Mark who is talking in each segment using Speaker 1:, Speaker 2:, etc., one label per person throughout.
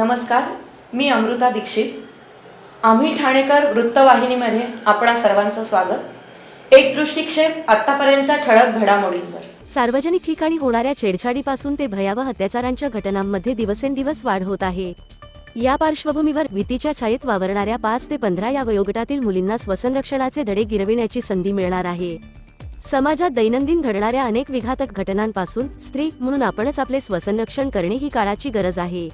Speaker 1: नमस्कार मी अमृता दीक्षित. आम्ही ठाणेकर वृत्तवाहिनीमध्ये आपणा सर्वांचं स्वागत. एक दृष्टिक्षेप आतापर्यंतच्या ठळक घडामोडींवर.
Speaker 2: सार्वजनिक ठिकाणी होणाऱ्या छेडछाडीपासून ते भयावह अत्याचारांच्या घटनांमध्ये दिवसेंदिवस वाढ होत आहे. या पार्श्वभूमीवर भीतीच्या छायेत वावरणाऱ्या पाच ते पंधरा या वयोगटातील मुलींना स्वसंरक्षणाचे धडे गिरविण्याची संधी मिळणार आहे. समाजात दैनंदिन घडणाऱ्या अनेक विघातक घटनांपासून स्त्री म्हणून आपणच आपले स्वसंरक्षण करणे ही काळाची गरज आहे.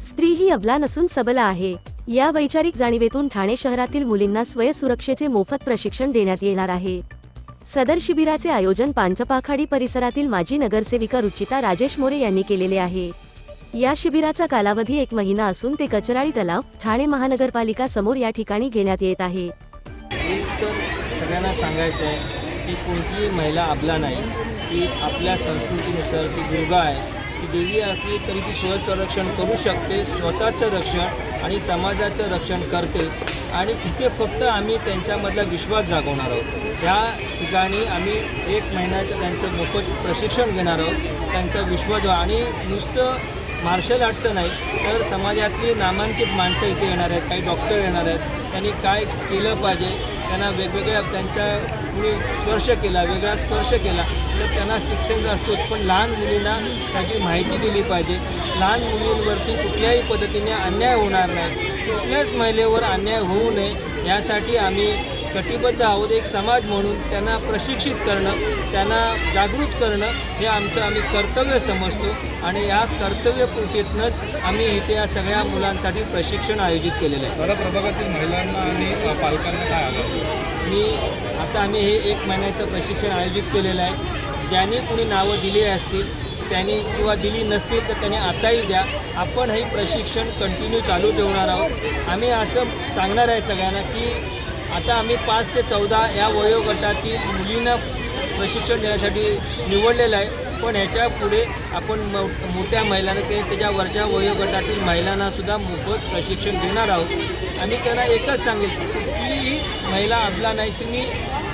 Speaker 2: स्त्री ही अबला नसून सबला आहे. या वैचारिक जाणीवेतून ठाणे शहरातील मुलींना स्वयंसुरक्षेचे मोफत प्रशिक्षण देण्यात येणार आहे. सदर शिबिराचे आयोजन पांचपाखाडी परिसरातील माजी नगरसेविका रुचिता राजेश मोरे यांनी केलेले आहे. या शिबिराचा कालावधी एक महिना असून ते कचराळी तलाव ठाणे महानगरपालिका समोर या ठिकाणी घेण्यात येत आहे.
Speaker 3: एक तर सगळ्यांना सांगायचं आहे की कोणतीही महिला आपला नाही ती आपल्या संस्कृतीनुसार ती दुर्गा आहे की देवी असली तरी ती स्वसंरक्षण करू शकते स्वतःचं रक्षण आणि समाजाचं रक्षण करते. आणि इथे फक्त आम्ही त्यांच्यामधला विश्वास जागवणार आहोत. त्या ठिकाणी आम्ही एक महिन्याचं त्यांचं मोफत प्रशिक्षण घेणार आहोत. त्यांचा विश्वास आणि नुसतं मार्शल आर्टचं नाही तर समाजातली नामांकित माणसं इथे येणार आहेत काही डॉक्टर येणार आहेत. त्यांनी काय केलं पाहिजे? त्यांना वेगवेगळ्या त्यांच्या कुणी स्पर्श केला वेगळा स्पर्श केला. तर त्यांना शिक्षण असतोच पण लहान मुलींना त्याची माहिती दिली पाहिजे. लहान मुलींवरती कुठल्याही पद्धतीने अन्याय होणार नाही. कुठल्याच महिलेवर अन्याय होऊ नये. यासाठी आम्ही कटिबद्ध आहोत. एक समाज म्हणून त्यांना प्रशिक्षित करणं त्यांना जागृत करणं हे आमचं आम्ही कर्तव्य समजतो. आणि या कर्तव्यपूर्तीतनंच आम्ही इथे या सगळ्या मुलांसाठी प्रशिक्षण आयोजित केलेलं आहे.
Speaker 4: मला प्रभागातील महिलांना आणि पालकांना काय आलं
Speaker 3: मी आता आम्ही हे एक महिन्याचं प्रशिक्षण आयोजित केलेलं आहे. ज्यांनी कुणी नावं दिली असतील त्यांनी किंवा दिली नसतील तर त्यांनी आताही द्या. आपण हे प्रशिक्षण कंटिन्यू चालू ठेवणार आहोत. आम्ही असं सांगणार आहे सगळ्यांना की आता आम्ही पाच ते चौदा या वयोगटातील मुलींना प्रशिक्षण देण्यासाठी निवडलेलं आहे. पण ह्याच्या पुढे आपण मो मोठ्या महिलांना ते त्याच्या वरच्या वयोगटातील महिलांनासुद्धा मोफत प्रशिक्षण देणार आहोत. आणि त्यांना एकच सांगेल की कुठलीही महिला आपला नाही तुम्ही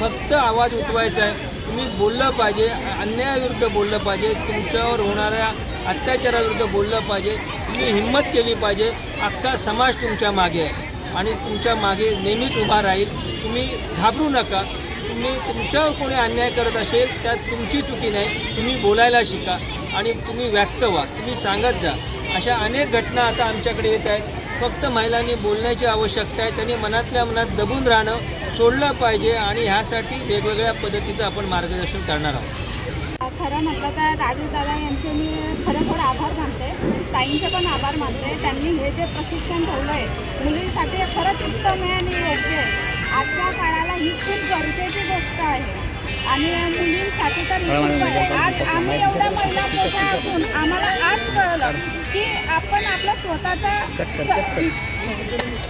Speaker 3: फक्त आवाज उठवायचा आहे. तुम्ही बोललं पाहिजे अन्यायाविरुद्ध बोललं पाहिजे तुमच्यावर होणाऱ्या अत्याचाराविरुद्ध बोललं पाहिजे तुम्ही हिंमत केली पाहिजे अख्खा समाज तुमच्या मागे आहे. आणि तुमच्या मागे नेहमीच उभा राहील. तुम्ही घाबरू नका. तुम्ही तुमच्यावर कोणी अन्याय करत असेल त्यात तुमची चुकी नाही. तुम्ही बोलायला शिका आणि तुम्ही व्यक्त व्हा. तुम्ही सांगत जा. अशा अनेक घटना आता आमच्याकडे येत आहेत. फक्त महिलांनी बोलण्याची आवश्यकता आहे. त्यांनी मनातल्या मनात दबून राहणं सोडलं पाहिजे आणि ह्यासाठी वेगवेगळ्या पद्धतीचं आपण मार्गदर्शन करणार आहोत.
Speaker 5: खरं म्हटलं तर राजू दादा यांचे मी खरं खरं आभार मानते. ताईंचे पण आभार मानते. त्यांनी हे जे प्रशिक्षण ठेवलं आहे मुलींसाठी हे खरंच उत्तम आहे आणि योग्य आहे. आजच्या काळाला ही खूप गरजेची गोष्ट आहे. आणि मुलींसाठी तर आज आम्ही एवढ्या महिला मोठ्या असून आम्हाला आज कळलं की आपण आपलं स्वतःचं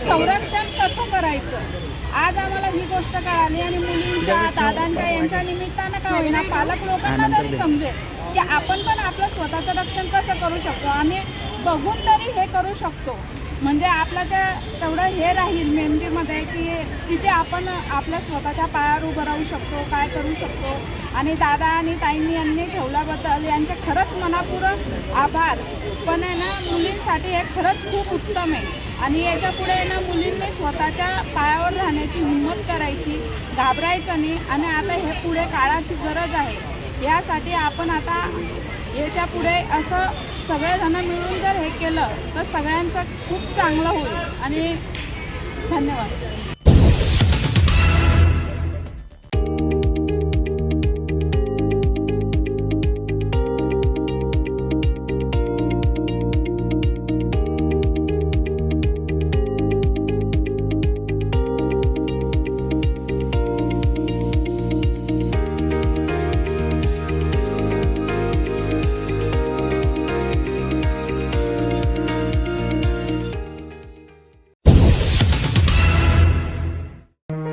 Speaker 5: संरक्षण कसं करायचं? आज आम्हाला ही गोष्ट कळाली आणि मुलींच्या दादांच्या यांच्या निमित्तानं का होईना पालक लोकांना तरी समजेल की आपण पण आपलं स्वतःचं रक्षण कसं करू शकतो. आम्ही बघून तरी हे करू शकतो. म्हणजे आपलं त्या तेवढं हे राहील मेमरीमध्ये की तिथे आपण आपल्या स्वतःच्या पायावर उभं राहू शकतो काय करू शकतो. आणि दादा आणि ताईंनी यांनी ठेवल्याबद्दल यांचे खरंच मनापूर्वक आभार. पण आहे ना मुलींसाठी हे खरंच खूप उत्तम आहे. आणि याच्यापुढे ना मुलींनी स्वतःच्या पायावर राहण्याची हिंमत करायची घाबरायचं नाही. आणि आता हे पुढे काळाची गरज आहे. यासाठी आपण आता याच्यापुढे असं सगळेजण मिळून जर हे केलं तर सगळ्यांचं खूप चांगलं होईल. आणि धन्यवाद.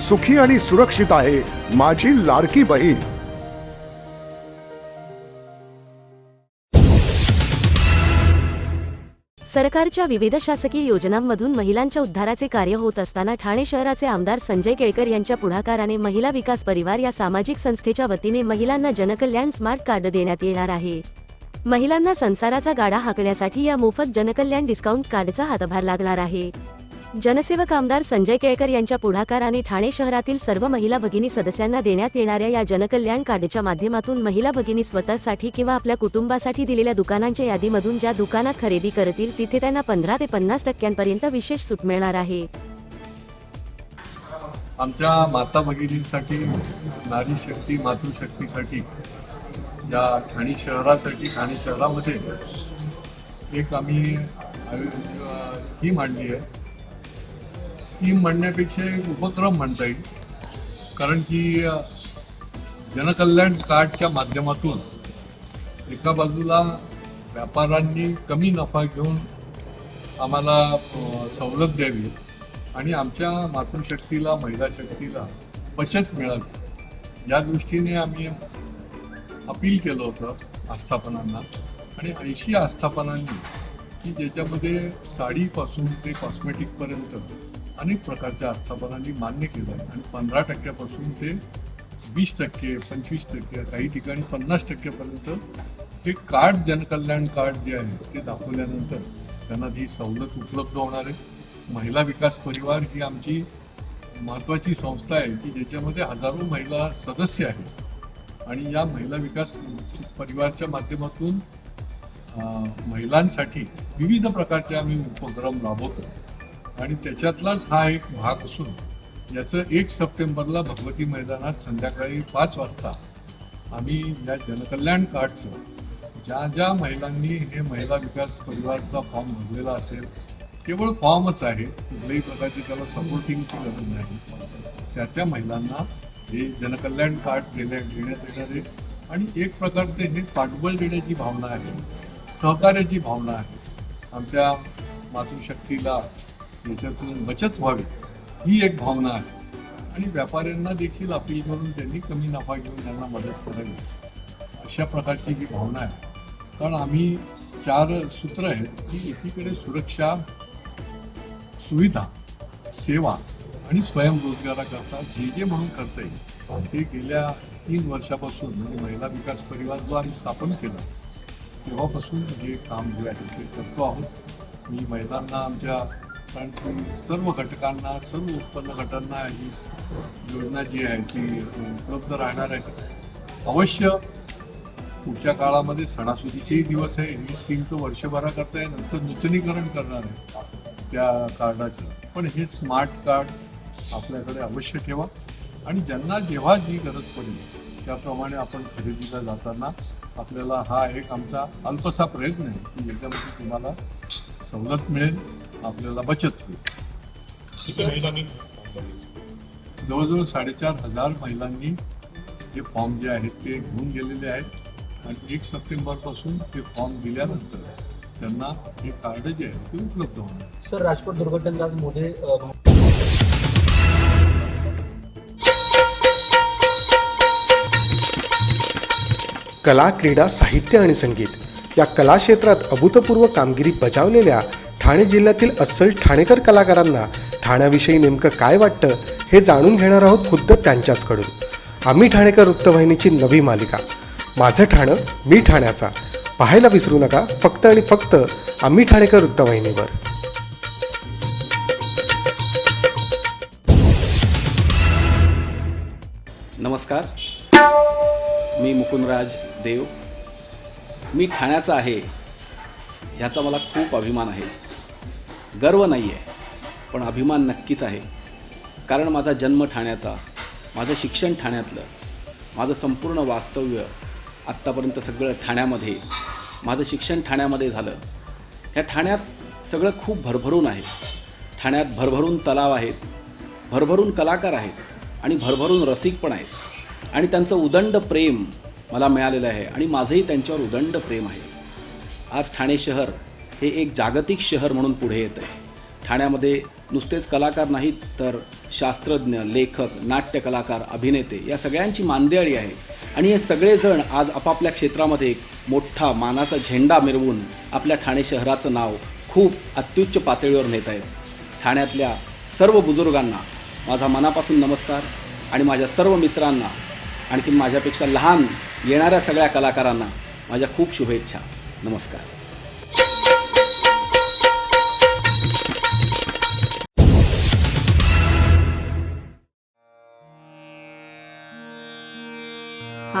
Speaker 6: सुखी आणि सुरक्षित आहे माझी लाडकी बहीण.
Speaker 2: सरकारच्या विविध शासकीय योजनांमधून महिलांच्या उद्धाराचे कार्य होत असताना ठाणे शहराचे आमदार संजय केळकर यांच्या पुढाकाराने महिला विकास परिवार या सामाजिक संस्थेच्या वतीने महिलांना जनकल्याण स्मार्ट कार्ड देण्यात येणार आहे. महिलांना संसाराचा गाडा हाकण्यासाठी या मोफत जनकल्याण डिस्काउंट कार्डचा हातभार लागणार आहे. जनसेवक आमदार संजय केळकर यांच्या पुढाकाराने ठाणे शहरातील सर्व महिला भगिनी सदस्यांना देण्यात येणाऱ्या या जनकल्याण कार्डच्या माध्यमातून महिला भगिनी स्वतःसाठी किंवा आपल्या कुटुंबासाठी दिलेल्या दुकानांच्या यादीमधून ज्या दुकानात खरेदी करतील तिथे त्यांना पंधरा ते पन्नास टक्क्यांपर्यंत विशेष सूट मिळणार आहे.
Speaker 7: आमच्या माता भगिनींसाठी नारी शक्ती मातृशक्तीसाठी या ठाणे शहरासाठी ठाणे शहरामध्ये एक आम्ही स्कीम आणली आहे. स्कीम म्हणण्यापेक्षा एक उपक्रम म्हणता येईल. कारण की जनकल्याण कार्डच्या माध्यमातून एका बाजूला व्यापाऱ्यांनी कमी नफा घेऊन आम्हाला सवलत द्यावी आणि आमच्या मातृशक्तीला महिला शक्तीला बचत मिळावी. या दृष्टीने आम्ही अपील केलं होतं आस्थापनांना. आणि ऐंशी आस्थापनांनी की ज्याच्यामध्ये साडीपासून ते कॉस्मेटिकपर्यंत अनेक प्रकारच्या आस्थापनांनी मान्य केलं आहे आणि पंधरा टक्क्यापासून ते वीस टक्के पंचवीस टक्के काही ठिकाणी पन्नास टक्क्यापर्यंत हे कार्ड जनकल्याण कार्ड जे आहे ते दाखवल्यानंतर त्यांना ही सवलत उपलब्ध होणार आहे. महिला विकास परिवार ही आमची महत्त्वाची संस्था आहे की ज्याच्यामध्ये हजारो महिला सदस्य आहेत. आणि या महिला विकास परिवारच्या माध्यमातून महिलांसाठी विविध प्रकारचे आम्ही उपक्रम राबवतो. आणि त्याच्यातलाच हा एक भाग असून याचं एक सप्टेंबरला भगवती मैदानात संध्याकाळी पाच वाजता आम्ही या जनकल्याण कार्डचं ज्या ज्या महिलांनी हे महिला विकास परिवारचा फॉर्म भरलेला असेल केवळ फॉर्मच आहे कुठल्याही प्रकारची त्याला सपोर्टिंगची गरज नाही. त्या त्या महिलांना हे जनकल्याण कार्ड देण्या देण्यात येणार आहे आणि एक प्रकारचे हे पाठबळ देण्याची भावना आहे सहकार्याची भावना आहे. आमच्या मातृशक्तीला याच्यातून बचत व्हावी ही एक भावना आहे. आणि व्यापाऱ्यांना देखील अपील करून त्यांनी कमी नफा घेऊन त्यांना मदत करावी. अशा प्रकारची ही भावना आहे. कारण आम्ही चार सूत्र आहेत की एकीकडे सुरक्षा सुविधा सेवा आणि स्वयंरोजगाराकरता जे जे म्हणून करता येईल ते गेल्या तीन वर्षापासून म्हणजे महिला विकास परिवार जो आम्ही स्थापन केला तेव्हापासून हे काम जे आहे ते करतो आहोत. मी महिलांना आमच्या कारण की सर्व घटकांना सर्व उत्पन्न गटांना ही योजना जी आहे ती उपलब्ध राहणार आहे. अवश्य पुढच्या काळामध्ये सणासुदीचेही दिवस आहे. ही स्कीम तो वर्षभराकरता आहे. नंतर नूतनीकरण करणार आहे त्या कार्डाचं. पण हे स्मार्ट कार्ड आपल्याकडे अवश्य ठेवा. आणि ज्यांना जेव्हा जी गरज पडेल त्याप्रमाणे आपण खरेदीला जाताना आपल्याला हा एक आमचा अल्पसा प्रयत्न आहे की याच्यामध्ये तुम्हाला सवलत मिळेल. आपल्याला बचत होईल. जवळजवळ साडेचार हजार महिलांनी हे फॉर्म जे आहेत ते घेऊन गेलेले आहेत. आणि एक सप्टेंबरपासून ते फॉर्म दिल्यानंतर त्यांना हे कार्ड जे आहे ते उपलब्ध होणार
Speaker 8: सर राजकोट अ,
Speaker 9: कला क्रीडा साहित्य आणि संगीत या कला क्षेत्रात अभूतपूर्व कामगिरी बजावलेल्या ठाणे जिल्ह्यातील अस्सल ठाणेकर कलाकारांना ठाण्याविषयी नेमकं काय वाटतं हे जाणून घेणार आहोत खुद्द त्यांच्याचकडून. आम्ही ठाणेकर वृत्तवाहिनीची नवी मालिका. माझं ठाणं मी ठाण्याचा. पाहायला विसरू नका फक्त आणि फक्त आम्ही ठाणेकर वृत्तवाहिनीवर
Speaker 10: नमस्कार. मी मुकुंदराज देव. मी ठाण्याचा आहे ह्याचा मला खूप अभिमान आहे. गर्व नाही आहे पण अभिमान नक्कीच आहे. कारण माझा जन्म ठाण्याचा माझं शिक्षण ठाण्यातलं माझं संपूर्ण वास्तव्य आत्तापर्यंत सगळं ठाण्यामध्ये माझं शिक्षण ठाण्यामध्ये झालं. ह्या ठाण्यात सगळं खूप भरभरून आहे. ठाण्यात भरभरून तलाव आहेत भरभरून कलाकार आहेत आणि भरभरून रसिक पण आहेत. आणि त्यांचं उदंड प्रेम मला मिळालेलं आहे आणि माझंही त्यांच्यावर उदंड प्रेम आहे. आज ठाणे शहर हे एक जागतिक शहर म्हणून पुढे येतं आहे ठाण्यामध्ये नुसतेच कलाकार नाहीत तर शास्त्रज्ञ लेखक नाट्य कलाकार अभिनेते या सगळ्यांची मांदियाळी आहे. आणि हे सगळेजण आज आपापल्या क्षेत्रामध्ये एक मोठा मानाचा झेंडा मिरवून आपल्या ठाणे शहराचं नाव खूप अत्युच्च पातळीवर नेत आहेत ठाण्यातल्या सर्व बुजुर्गांना माझा मनापासून नमस्कार आणि माझ्या सर्व मित्रांना आणखी माझ्यापेक्षा लहान येणाऱ्या सगळ्या कलाकारांना माझ्या खूप शुभेच्छा. नमस्कार.
Speaker 4: ह